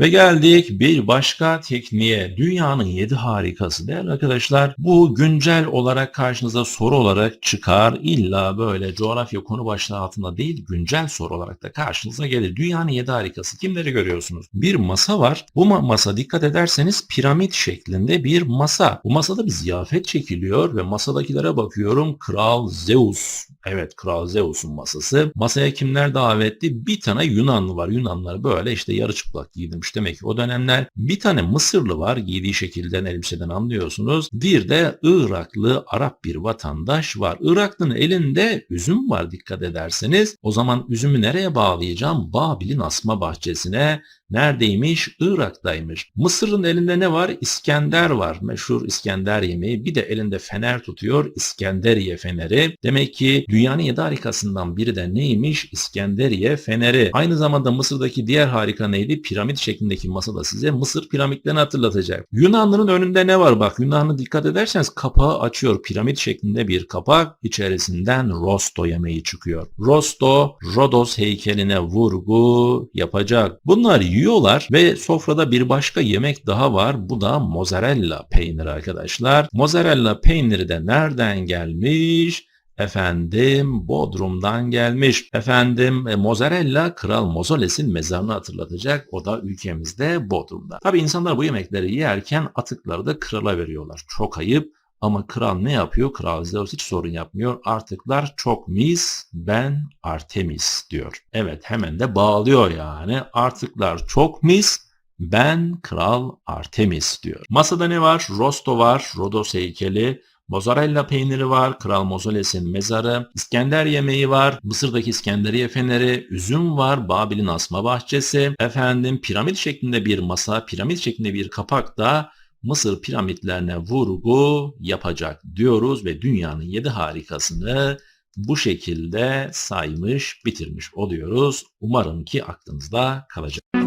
Ve geldik bir başka tekniğe. Dünyanın 7 harikası değerli arkadaşlar. Bu güncel olarak karşınıza soru olarak çıkar. İlla böyle coğrafya konu başlığı altında değil güncel soru olarak da karşınıza gelir. Dünyanın 7 harikası kimleri görüyorsunuz? Bir masa var. Bu ma- masa dikkat ederseniz piramit şeklinde bir masa. Bu masada bir ziyafet çekiliyor ve masadakilere bakıyorum. Kral Zeus. Evet Kral Zeus'un masası. Masaya kimler davetli? Bir tane Yunanlı var. Yunanlılar böyle işte yarı çıplak demek ki o dönemler. Bir tane Mısırlı var giydiği şekilden elbiseden anlıyorsunuz. Bir de Iraklı Arap bir vatandaş var. Iraklı'nın elinde üzüm var dikkat ederseniz. O zaman üzümü nereye bağlayacağım? Babil'in asma bahçesine. Neredeymiş? Irak'taymış. Mısır'ın elinde ne var? İskender var. Meşhur İskender yemeği. Bir de elinde fener tutuyor. İskenderiye feneri. Demek ki dünyanın yedi harikasından biri de neymiş? İskenderiye feneri. Aynı zamanda Mısır'daki diğer harika neydi? Piramit şeklindeki masada size Mısır piramitlerini hatırlatacak. Yunanlı'nın önünde ne var? Bak Yunanlı dikkat ederseniz kapağı açıyor. Piramit şeklinde bir kapak. İçerisinden rosto yemeği çıkıyor. Rosto, Rodos heykeline vurgu yapacak. Bunlar yiyorlar ve sofrada bir başka yemek daha var. Bu da mozzarella peyniri arkadaşlar. Mozzarella peyniri de nereden gelmiş? Efendim Bodrum'dan gelmiş. Efendim e, mozzarella Kral Mozoles'in mezarını hatırlatacak. O da ülkemizde Bodrum'da. Tabi insanlar bu yemekleri yerken atıkları da krala veriyorlar. Çok ayıp. Ama kral ne yapıyor? Kral Zeus hiç sorun yapmıyor. Artıklar çok mis, ben Artemis diyor. Evet hemen de bağlıyor yani. Artıklar çok mis, ben Kral Artemis diyor. Masada ne var? Rosto var, Rodos heykeli, Mozzarella peyniri var, Kral Mozoles'in mezarı, İskender yemeği var, Mısır'daki İskenderiye feneri, üzüm var, Babil'in asma bahçesi, efendim piramit şeklinde bir masa, piramit şeklinde bir kapak da Mısır piramitlerine vurgu yapacak diyoruz ve dünyanın yedi harikasını bu şekilde saymış, bitirmiş oluyoruz. Umarım ki aklınızda kalacak.